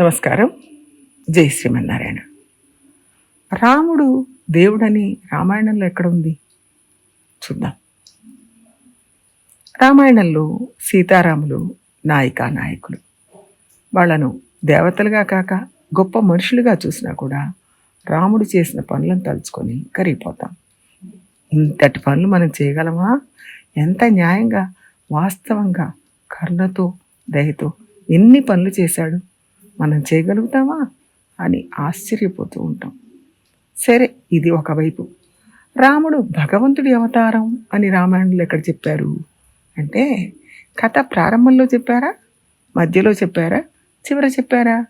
నమస్కారం. జై శ్రీమన్నారాయణ. రాముడు దేవుడని రామాయణంలో ఎక్కడ ఉంది చూద్దాం. రామాయణంలో సీతారాములు నాయికా నాయకులు. వాళ్ళను దేవతలుగా కాక గొప్ప మనుషులుగా చూసినా కూడా రాముడు చేసిన పనులను తలుచుకొని కరిగిపోతాం. ఇంతటి పనులు మనం చేయగలమా? ఎంత న్యాయంగా వాస్తవంగా కరుణతో దయతో ఎన్ని పనులు చేశాడు? మనం చేయగలుగుతామా అని ఆశ్చర్యపోతూ ఉంటాం. సరే ఇది ఒకవైపు. రాముడు భగవంతుడి అవతారం అని రామాయణంలో ఎక్కడ చెప్పారు? అంటే కథ ప్రారంభంలో చెప్పారా? మధ్యలో చెప్పారా? చివర చెప్పారా?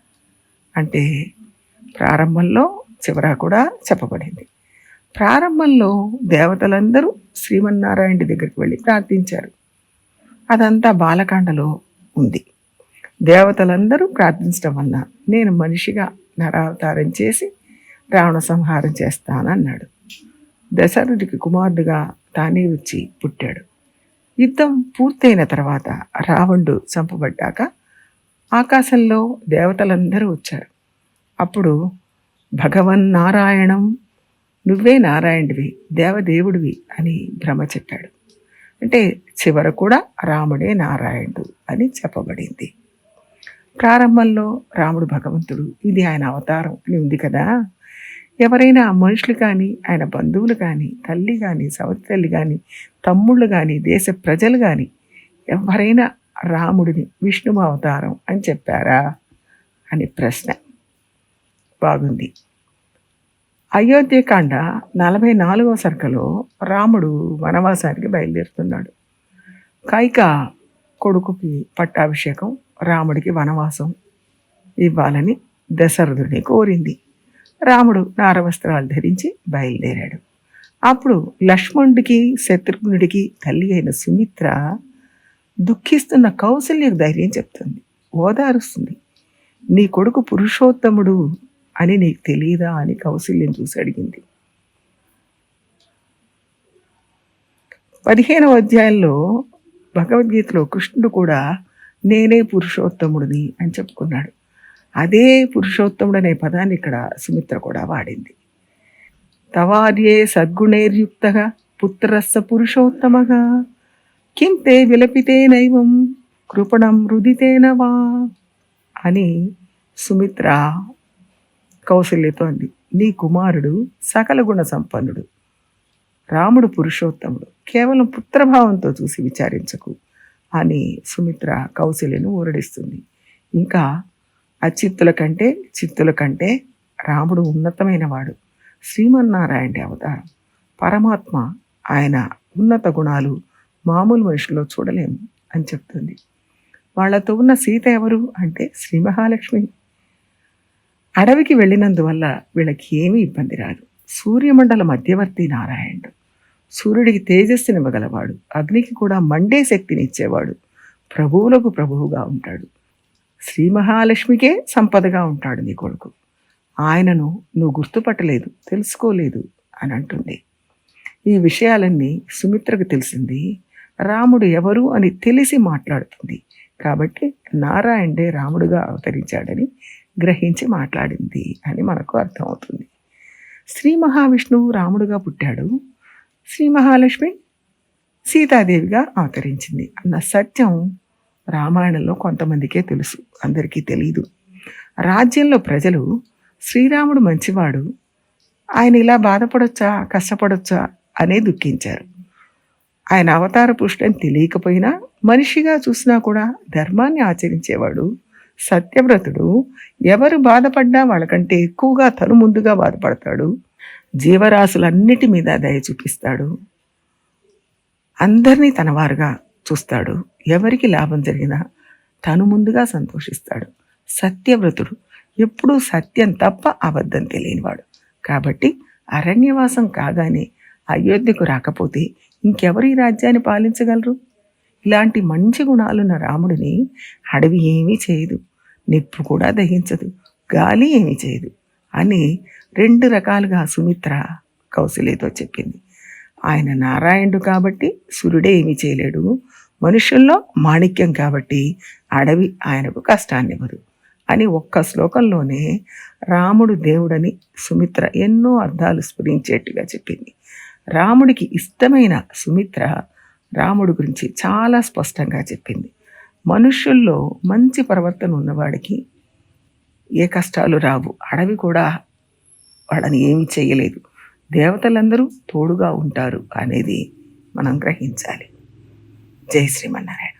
అంటే ప్రారంభంలో చివర కూడా చెప్పబడింది. ప్రారంభంలో దేవతలందరూ శ్రీమన్నారాయణ దగ్గరికి వెళ్ళి ప్రార్థించారు. అదంతా బాలకాండలో ఉంది. దేవతలందరూ ప్రార్థించడం వల్ల నేను మనిషిగా నరావతారం చేసి రావణ సంహారం చేస్తానన్నాడు. దశరథుడికి కుమారుడుగా తానే వచ్చి పుట్టాడు. యుద్ధం పూర్తయిన తర్వాత రావణుడు చంపబడ్డాక ఆకాశంలో దేవతలందరూ వచ్చారు. అప్పుడు భగవన్ నారాయణం నువ్వే నారాయణుడివి దేవదేవుడివి అని భ్రమ చెప్పాడు. అంటే చివర కూడా రాముడే నారాయణుడు అని చెప్పబడింది. ప్రారంభంలో రాముడు భగవంతుడు ఇది ఆయన అవతారం అని ఉంది కదా. ఎవరైనా మనుషులు కానీ ఆయన బంధువులు కానీ తల్లి కానీ సవతి తల్లి కానీ తమ్ముళ్ళు కానీ దేశ ప్రజలు కానీ ఎవరైనా రాముడిని విష్ణు అవతారం అని చెప్పారా? అని ప్రశ్న. బాగుంది. అయోధ్యకాండ నలభై నాలుగవ సరుకలో రాముడు వనవాసానికి బయలుదేరుతున్నాడు. కైక కొడుకుకి పట్టాభిషేకం రాముడికి వనవాసం ఇవ్వాలని దశరథుడిని కోరింది. రాముడు నారవస్త్రాలు ధరించి బయలుదేరాడు. అప్పుడు లక్ష్మణుడికి శత్రుఘ్నుడికి తల్లి అయిన సుమిత్ర దుఃఖిస్తున్న కౌశల్యకు ధైర్యం చెప్తుంది. ఓదారుస్తుంది. నీ కొడుకు పురుషోత్తముడు అని నీకు తెలియదా? అని కౌశల్యం చూసి అడిగింది. పదిహేనవ అధ్యాయంలో భగవద్గీతలో కృష్ణుడు కూడా నేనే పురుషోత్తముడిని అని చెప్పుకున్నాడు. అదే పురుషోత్తముడు అనే పదాన్ని ఇక్కడ సుమిత్ర కూడా వాడింది. తవార్యే సద్గుణైర్యుక్తగా పుత్రస్స పురుషోత్తమగా కిం తే విలపితే నైవం కృపణం రుదితేనవా అని సుమిత్ర కౌశల్యతో అంది నీ కుమారుడు సకల గుణ సంపన్నుడు. రాముడు పురుషోత్తముడు. కేవలం పుత్రభావంతో చూసి విచారించకు. అని సుమిత్ర కౌశల్యను ఊరడిస్తుంది. ఇంకా అచిత్తుల కంటే చిత్తుల కంటే రాముడు ఉన్నతమైన వాడు. శ్రీమన్నారాయణ అవతారం. పరమాత్మ ఆయన ఉన్నత గుణాలు మామూలు మనుషుల్లో చూడలేము అని చెప్తుంది. వాళ్ళతో ఉన్న సీత ఎవరు అంటే శ్రీ మహాలక్ష్మి. అడవికి వెళ్ళినందువల్ల వీళ్ళకి ఏమీ ఇబ్బంది రాదు. సూర్యమండల మధ్యవర్తి నారాయణుడు. సూర్యుడికి తేజస్సునివ్వగలవాడు అగ్నికి కూడా మండే శక్తిని ఇచ్చేవాడు. ప్రభువులకు ప్రభువుగా ఉంటాడు. శ్రీ మహాలక్ష్మికే సంపదగా ఉంటాడు నీ కొడుకు. ఆయనను నువ్వు గుర్తుపట్టలేదు తెలుసుకోలేదు అని అంటుంది. ఈ విషయాలన్నీ సుమిత్రకు తెలిసింది. రాముడు ఎవరు అని తెలిసి మాట్లాడుతుంది. కాబట్టి నారాయణే రాముడుగా అవతరించాడని గ్రహించి మాట్లాడింది అని మనకు అర్థమవుతుంది. శ్రీ మహావిష్ణువు రాముడుగా పుట్టాడు. శ్రీ మహాలక్ష్మి సీతాదేవిగా అవతరించింది. అన్న సత్యం రామాయణంలో కొంతమందికే తెలుసు. అందరికీ తెలియదు రాజ్యంలో ప్రజలు శ్రీరాముడు మంచివాడు ఆయన ఇలా బాధపడొచ్చా కష్టపడొచ్చా అనే దుఃఖించారు. ఆయన అవతార పుష్టిని తెలియకపోయినా మనిషిగా చూసినా కూడా ధర్మాన్ని ఆచరించేవాడు సత్యవ్రతుడు ఎవరు బాధపడ్డా వాళ్ళకంటే ఎక్కువగా తను ముందుగా బాధపడతాడు. జీవరాశులన్నిటి మీద దయ చూపిస్తాడు. అందరినీ తనవారుగా చూస్తాడు. ఎవరికి లాభం జరిగినా తను ముందుగా సంతోషిస్తాడు. సత్యవ్రతుడు ఎప్పుడూ సత్యం తప్ప అబద్ధం తెలియనివాడు. కాబట్టి అరణ్యవాసం కాగానే అయోధ్యకు రాకపోతే ఇంకెవరు ఈ రాజ్యాన్ని పాలించగలరు? ఇలాంటి మంచి గుణాలున్న రాముడిని అడవి ఏమీ చేయదు. నిప్పు కూడా దహించదు. గాలి ఏమీ చేయదు. అని రెండు రకాలుగా సుమిత్ర కౌశలేతో చెప్పింది. ఆయన నారాయణుడు కాబట్టి సూర్యుడే ఏమీ చేయలేడు. మనుషుల్లో మాణిక్యం కాబట్టి అడవి ఆయనకు కష్టాన్ని ఇవ్వదు అని ఒక్క శ్లోకంలోనే రాముడు దేవుడని సుమిత్ర ఎన్నో అర్థాలు స్ఫురించేట్టుగా చెప్పింది. రాముడికి ఇష్టమైన సుమిత్ర రాముడి గురించి చాలా స్పష్టంగా చెప్పింది. మనుష్యుల్లో మంచి ప్రవర్తన ఉన్నవాడికి ఏ కష్టాలు రావు. అడవి కూడా వాళ్ళని ఏమీ చేయలేదు. దేవతలందరూ తోడుగా ఉంటారు అనేది మనం గ్రహించాలి. జై శ్రీమన్నారాయణ.